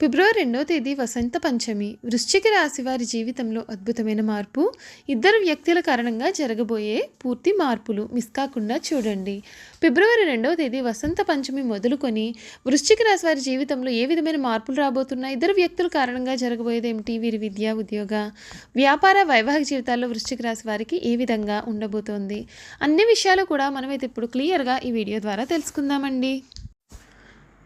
ఫిబ్రవరి రెండో తేదీ వసంత పంచమి. వృశ్చిక రాశి వారి జీవితంలో అద్భుతమైన మార్పు. ఇద్దరు వ్యక్తుల కారణంగా జరగబోయే పూర్తి మార్పులు మిస్ కాకుండా చూడండి. ఫిబ్రవరి రెండవ తేదీ వసంత పంచమి మొదలుకొని వృశ్చిక రాశి వారి జీవితంలో ఏ విధమైన మార్పులు రాబోతున్నాయి ఇద్దరు వ్యక్తుల కారణంగా జరగబోయేది ఏమిటి? వీరి విద్య ఉద్యోగ. వ్యాపార వైవాహిక జీవితాల్లో వృశ్చిక రాశి వారికి ఏ విధంగా ఉండబోతోంది? అన్ని విషయాలు కూడా మనమైతే ఇప్పుడు క్లియర్గా ఈ వీడియో ద్వారా తెలుసుకుందామండి.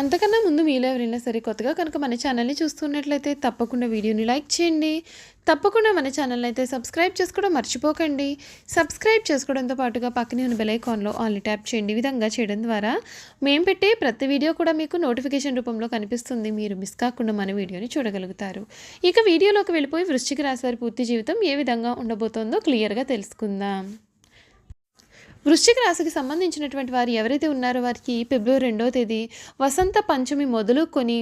అంతకన్నా ముందు మీలో ఎవరైనా సరే కొత్తగా కనుక మన ఛానల్ని చూస్తున్నట్లయితే తప్పకుండా వీడియోని లైక్ చేయండి. తప్పకుండా మన ఛానల్ని అయితే సబ్స్క్రైబ్ చేసుకోవడం మర్చిపోకండి. సబ్స్క్రైబ్ చేసుకోవడంతో పాటుగా పక్కనే ఉన్న బెలైకాన్లో ఆల్ని ట్యాప్ చేయండి. విధంగా చేయడం ద్వారా మేము పెట్టే ప్రతి వీడియో కూడా మీకు నోటిఫికేషన్ రూపంలో కనిపిస్తుంది. మీరు మిస్ కాకుండా మన వీడియోని చూడగలుగుతారు. ఇక వీడియోలోకి వెళ్ళిపోయి వృశ్చిక రాశి వారి పూర్తి జీవితం ఏ విధంగా ఉండబోతోందో క్లియర్గా తెలుసుకుందాం. వృశ్చిక రాశికి సంబంధించినటువంటి వారు ఎవరైతే ఉన్నారో వారికి ఫిబ్రవరి రెండవ తేదీ వసంత పంచమి మొదలుకొని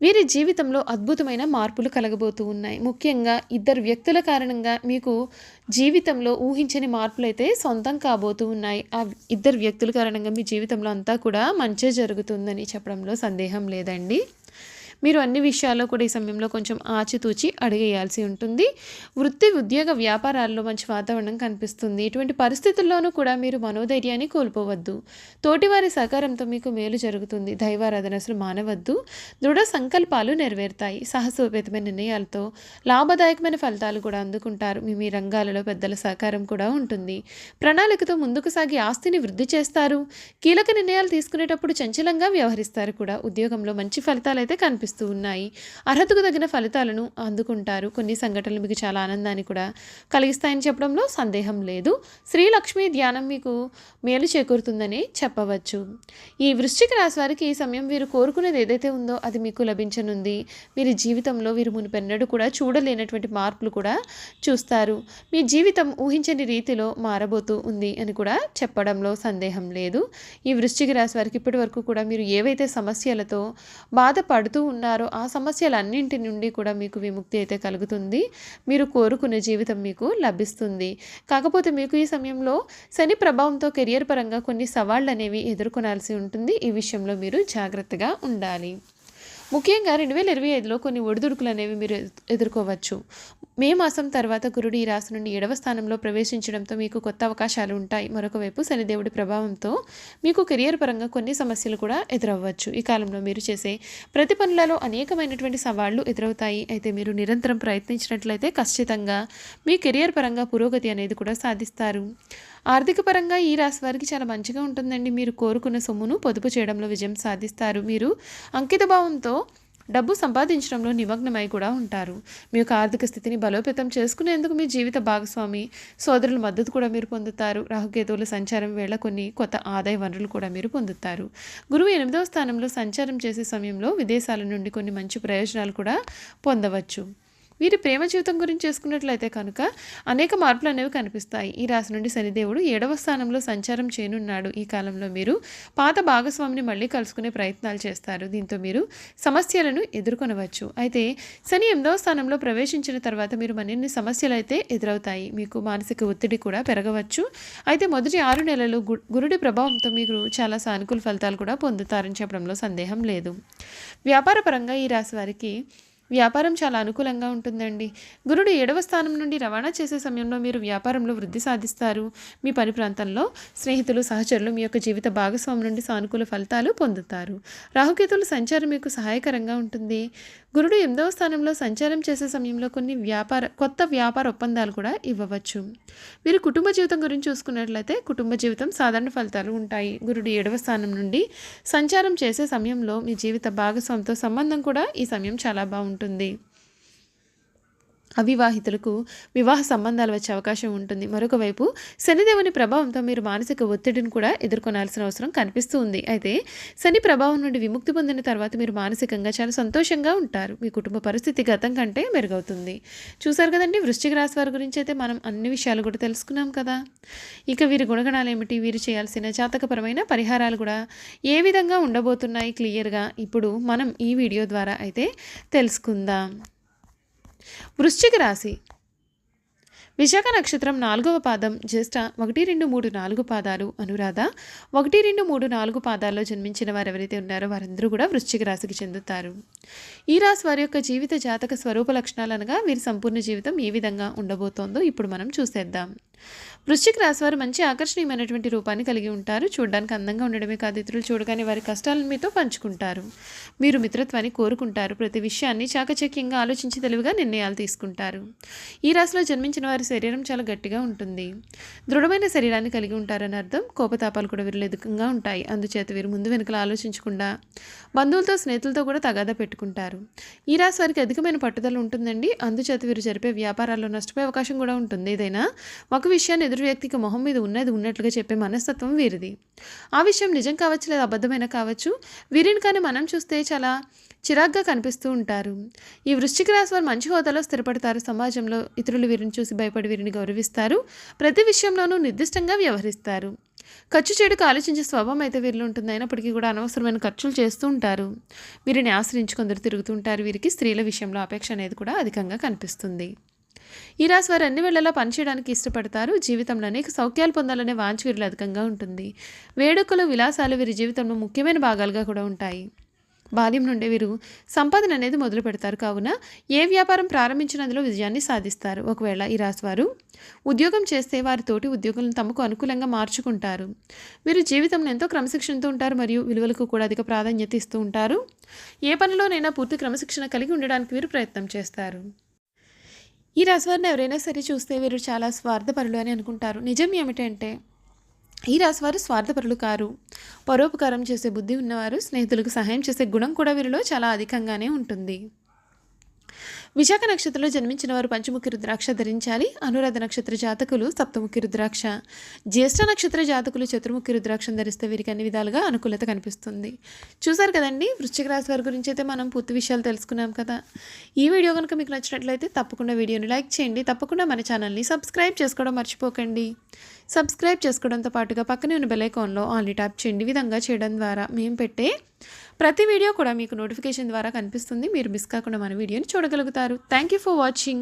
వీరి జీవితంలో అద్భుతమైన మార్పులు కలగబోతూ ఉన్నాయి. ముఖ్యంగా ఇద్దరు వ్యక్తుల కారణంగా మీకు జీవితంలో ఊహించని మార్పులు అయితే సొంతం కాబోతూ ఉన్నాయి. ఆ ఇద్దరు వ్యక్తుల కారణంగా మీ జీవితంలో అంతా కూడా మంచే జరుగుతుందని చెప్పడంలో సందేహం లేదండి. మీరు అన్ని విషయాల్లో కూడా ఈ సమయంలో కొంచెం ఆచితూచి అడిగేయాల్సి ఉంటుంది. వృత్తి ఉద్యోగ వ్యాపారాల్లో మంచి వాతావరణం కనిపిస్తుంది. ఇటువంటి పరిస్థితుల్లోనూ కూడా మీరు మనోధైర్యాన్ని కోల్పోవద్దు. తోటివారి సహకారంతో మీకు మేలు జరుగుతుంది. దైవారాధన అసలు మానవద్దు. దృఢ సంకల్పాలు నెరవేరుతాయి. సాహసోపేతమైన నిర్ణయాలతో లాభదాయకమైన ఫలితాలు కూడా అందుకుంటారు. మీ మీ రంగాలలో పెద్దల సహకారం కూడా ఉంటుంది. ప్రణాళికతో ముందుకు సాగి ఆస్తిని వృద్ధి చేస్తారు. కీలక నిర్ణయాలు తీసుకునేటప్పుడు చంచలంగా వ్యవహరిస్తారు కూడా. ఉద్యోగంలో మంచి ఫలితాలు అయితే కనిపిస్తాయి. కనిపిస్తూ ఉన్నాయి. అర్హతకు తగిన ఫలితాలను అందుకుంటారు. కొన్ని సంఘటనలు మీకు చాలా ఆనందాన్ని కూడా కలిగిస్తాయని చెప్పడంలో సందేహం లేదు. శ్రీలక్ష్మి ధ్యానం మీకు మేలు చేకూరుతుందని చెప్పవచ్చు. ఈ వృశ్చిక రాశి వారికి ఈ సమయం వీరు కోరుకునేది ఏదైతే ఉందో అది మీకు లభించనుంది. వీరి జీవితంలో వీరు మునిపెన్నడూ కూడా చూడలేనటువంటి మార్పులు కూడా చూస్తారు. మీ జీవితం ఊహించని రీతిలో మారబోతూ ఉంది అని కూడా చెప్పడంలో సందేహం లేదు. ఈ వృశ్చిక రాశి వారికి ఇప్పటి వరకు కూడా మీరు ఏవైతే సమస్యలతో బాధపడుతూ ఉన్నారో. ఆ సమస్యలన్నింటి నుండి కూడా మీకు విముక్తి అయితే కలుగుతుంది. మీరు కోరుకునే జీవితం మీకు లభిస్తుంది. కాకపోతే మీకు ఈ సమయంలో శని ప్రభావంతో కెరియర్ పరంగా కొన్ని సవాళ్ళు అనేవి ఎదుర్కొనాల్సి ఉంటుంది. ఈ విషయంలో మీరు జాగ్రత్తగా ఉండాలి. ముఖ్యంగా రెండు వేల ఇరవై ఐదులో కొన్ని ఒడిదుడుకులు అనేవి మీరు ఎదుర్కోవచ్చు. మే మాసం తర్వాత గురుడు ఈ రాశి నుండి ఏడవ స్థానంలో ప్రవేశించడంతో మీకు కొత్త అవకాశాలు ఉంటాయి. మరొక వైపు శనిదేవుడి ప్రభావంతో మీకు కెరియర్ పరంగా కొన్ని సమస్యలు కూడా ఎదురవ్వచ్చు. ఈ కాలంలో మీరు చేసే ప్రతి పనులలో అనేకమైనటువంటి సవాళ్ళు ఎదురవుతాయి. అయితే మీరు నిరంతరం ప్రయత్నించినట్లయితే ఖచ్చితంగా మీ కెరియర్ పరంగా పురోగతి అనేది కూడా సాధిస్తారు. ఆర్థిక పరంగా ఈ రాశి వారికి చాలా మంచిగా ఉంటుందండి. మీరు కోరుకున్న సొమ్మును పొదుపు చేయడంలో విజయం సాధిస్తారు. మీరు అంకిత భావంతో డబ్బు సంపాదించడంలో నిమగ్నమై కూడా ఉంటారు. మీ యొక్క ఆర్థిక స్థితిని బలోపేతం చేసుకునేందుకు మీ జీవిత భాగస్వామి సోదరుల మద్దతు కూడా మీరు పొందుతారు. రాహుకేతువుల సంచారం వేళ కొన్ని కొత్త ఆదాయ వనరులు కూడా మీరు పొందుతారు. గురువు ఎనిమిదవ స్థానంలో సంచారం చేసే సమయంలో విదేశాల నుండి కొన్ని మంచి ప్రయోజనాలు కూడా పొందవచ్చు. వీరి ప్రేమ జీవితం గురించి చేసుకున్నట్లయితే కనుక అనేక మార్పులు అనేవి కనిపిస్తాయి. ఈ రాశి నుండి శనిదేవుడు ఏడవ స్థానంలో సంచారం చేయనున్నాడు. ఈ కాలంలో మీరు పాత భాగస్వామిని మళ్ళీ కలుసుకునే ప్రయత్నాలు చేస్తారు. దీంతో మీరు సమస్యలను ఎదుర్కొనవచ్చు. అయితే శని ఎనిమిదవ స్థానంలో ప్రవేశించిన తర్వాత మీరు మరిన్ని సమస్యలు అయితే ఎదురవుతాయి. మీకు మానసిక ఒత్తిడి కూడా పెరగవచ్చు. అయితే మొదటి ఆరు నెలలు గురుడి ప్రభావంతో మీరు చాలా సానుకూల ఫలితాలు కూడా పొందుతారని చెప్పడంలో సందేహం లేదు. వ్యాపార పరంగా ఈ రాశి వారికి వ్యాపారం చాలా అనుకూలంగా ఉంటుందండి. గురుడు ఏడవ స్థానం నుండి రవాణా చేసే సమయంలో మీరు వ్యాపారంలో వృద్ధి సాధిస్తారు. మీ పని ప్రాంతంలో స్నేహితులు సహచరులు మీ యొక్క జీవిత భాగస్వామి నుండి సానుకూల ఫలితాలు పొందుతారు. రాహుకేతుల సంచారం మీకు సహాయకరంగా ఉంటుంది. గురుడు ఎనిమిదవ స్థానంలో సంచారం చేసే సమయంలో కొన్ని వ్యాపార కొత్త వ్యాపార ఒప్పందాలు కూడా ఇవ్వవచ్చు. మీరు కుటుంబ జీవితం గురించి చూసుకున్నట్లయితే కుటుంబ జీవితం సాధారణ ఫలితాలు ఉంటాయి. గురుడు ఏడవ స్థానం నుండి సంచారం చేసే సమయంలో మీ జీవిత భాగస్వామితో సంబంధం కూడా ఈ సమయం చాలా బాగుంటుంది. ఉంటుంది. అవివాహితులకు వివాహ సంబంధాలు వచ్చే అవకాశం ఉంటుంది. మరొక వైపు శనిదేవుని ప్రభావంతో మీరు మానసిక ఒత్తిడిని కూడా ఎదుర్కొనాల్సిన అవసరం కనిపిస్తూ ఉంది. అయితే శని ప్రభావం నుండి విముక్తి పొందిన తర్వాత మీరు మానసికంగా చాలా సంతోషంగా ఉంటారు. మీ కుటుంబ పరిస్థితి గతం కంటే మెరుగవుతుంది. చూసారు కదండి వృశ్చిక రాశి వారి గురించి అయితే మనం అన్ని విషయాలు కూడా తెలుసుకున్నాం కదా. ఇక వీరి గుణగణాలు ఏమిటి? వీరు చేయాల్సిన జాతకపరమైన పరిహారాలు కూడా ఏ విధంగా ఉండబోతున్నాయి? క్లియర్గా ఇప్పుడు మనం ఈ వీడియో ద్వారా అయితే తెలుసుకుందాం. వృశ్చిక రాశి. విశాఖ నక్షత్రం నాలుగవ పాదం జ్యేష్ఠ ఒకటి రెండు మూడు నాలుగు పాదాలు అనురాధ ఒకటి రెండు మూడు నాలుగు పాదాల్లో జన్మించిన వారు ఎవరైతే ఉన్నారో వారందరూ కూడా వృశ్చిక రాశికి చెందుతారు. ఈ రాశి వారి యొక్క జీవిత జాతక స్వరూప లక్షణాలు అనగా వీరి సంపూర్ణ జీవితం ఏ విధంగా ఉండబోతోందో ఇప్పుడు మనం చూసేద్దాం. వృశ్చిక రాశి వారు మంచి ఆకర్షణీయమైనటువంటి రూపాన్ని కలిగి ఉంటారు. చూడడానికి అందంగా ఉండడమే కాదు ఇతరులు చూడగానే వారి కష్టాలను మీతో పంచుకుంటారు. మీరు మిత్రత్వాన్ని కోరుకుంటారు. ప్రతి విషయాన్ని చాకచక్యంగా ఆలోచించి తెలివిగా నిర్ణయాలు తీసుకుంటారు. ఈ రాశిలో జన్మించిన వారి శరీరం చాలా గట్టిగా ఉంటుంది. దృఢమైన శరీరాన్ని కలిగి ఉంటారని అర్థం. కోపతాపాలు కూడా వీరు ఎదుకంగా ఉంటాయి. అందుచేత వీరు ముందు వెనుకలు ఆలోచించకుండా బంధువులతో స్నేహితులతో కూడా తగాదా పెట్టుకుంటారు. ఈ రాశి వారికి అధికమైన పట్టుదల ఉంటుందండి. అందుచేత వీరు జరిపే వ్యాపారాల్లో నష్టపోయే అవకాశం కూడా ఉంటుంది. ఏదైనా ఒక విషయాన్ని ఎదురు వ్యక్తికి మొహం మీద ఉన్నది ఉన్నట్లుగా చెప్పే మనస్తత్వం వీరిది. ఆ విషయం నిజం కావచ్చు లేదా అబద్ధమైన కావచ్చు వీరిని కానీ మనం చూస్తే చాలా చిరాగ్గా కనిపిస్తూ ఉంటారు. ఈ వృశ్చిక రాశి వారు మంచి హోదాలో స్థిరపడతారు. సమాజంలో ఇతరులు వీరిని చూసి భయపడి వీరిని గౌరవిస్తారు. ప్రతి విషయంలోనూ నిర్దిష్టంగా వ్యవహరిస్తారు. ఖర్చు చేయడానికి ఆలోచించే స్వభావం అయితే వీరిలో ఉంటుంది. అయినప్పటికీ కూడా అనవసరమైన ఖర్చులు చేస్తూ ఉంటారు. వీరిని ఆశ్రయించి కొందరు తిరుగుతుంటారు వీరికి స్త్రీల విషయంలో అపేక్ష అనేది కూడా అధికంగా కనిపిస్తుంది. ఈ రాశి వారు అన్ని వేళలా పనిచేయడానికి ఇష్టపడతారు. జీవితంలో అనేక సౌఖ్యాలు పొందాలనే వాంఛ వీరిలో అధికంగా ఉంటుంది. వేడుకలు విలాసాలు వీరి జీవితంలో ముఖ్యమైన భాగాలుగా కూడా ఉంటాయి. బాల్యం నుండి వీరు సంపాదన అనేది మొదలు పెడతారు. కావున ఏ వ్యాపారం ప్రారంభించినందులో విజయాన్ని సాధిస్తారు. ఒకవేళ ఈ రాశివారు ఉద్యోగం చేస్తే వారి తోటి ఉద్యోగులను తమకు అనుకూలంగా మార్చుకుంటారు. వీరు జీవితంలో ఎంతో క్రమశిక్షణతో ఉంటారు మరియు విలువలకు కూడా అధిక ప్రాధాన్యత ఇస్తూ ఉంటారు. ఏ పనిలోనైనా పూర్తి క్రమశిక్షణ కలిగి ఉండడానికి వీరు ప్రయత్నం చేస్తారు. ఈ రాశివారిని ఎవరైనా సరే చూస్తే వీరు చాలా స్వార్థపరులు అని అనుకుంటారు. నిజం ఏమిటంటే ఈ రాశివారు స్వార్థపరులు కారు. పరోపకారం చేసే బుద్ధి ఉన్నవారు స్నేహితులకు సహాయం చేసే గుణం కూడా వీరిలో చాలా అధికంగానే ఉంటుంది. విశాఖ నక్షత్రంలో జన్మించిన వారు పంచముఖి రుద్రాక్ష ధరించాలి. అనురాధ నక్షత్ర జాతకులు సప్తముఖి రుద్రాక్ష. జ్యేష్ఠ నక్షత్ర జాతకులు చతుర్ముఖి రుద్రాక్షం ధరిస్తే వీరికి అన్ని విధాలుగా అనుకూలత కనిపిస్తుంది. చూసారు కదండి? వృశ్చిక రాశి వారి గురించి అయితే మనం పూర్తి విషయాలు తెలుసుకున్నాం కదా. ఈ వీడియో కనుక మీకు నచ్చినట్లయితే తప్పకుండా వీడియోని లైక్ చేయండి. తప్పకుండా మన ఛానల్ని సబ్స్క్రైబ్ చేసుకోవడం మర్చిపోకండి. సబ్స్క్రైబ్ చేసుకోవడంతో పాటుగా పక్కనే ఉన్న బెలైకాన్లో ఆన్లీ ట్యాప్ చేయండి. విధంగా చేయడం ద్వారా మేము పెట్టే ప్రతి వీడియో కూడా మీకు నోటిఫికేషన్ ద్వారా కనిపిస్తుంది. మీరు మిస్ కాకుండా మన వీడియోని చూడగలుగుతారు. Thank you for watching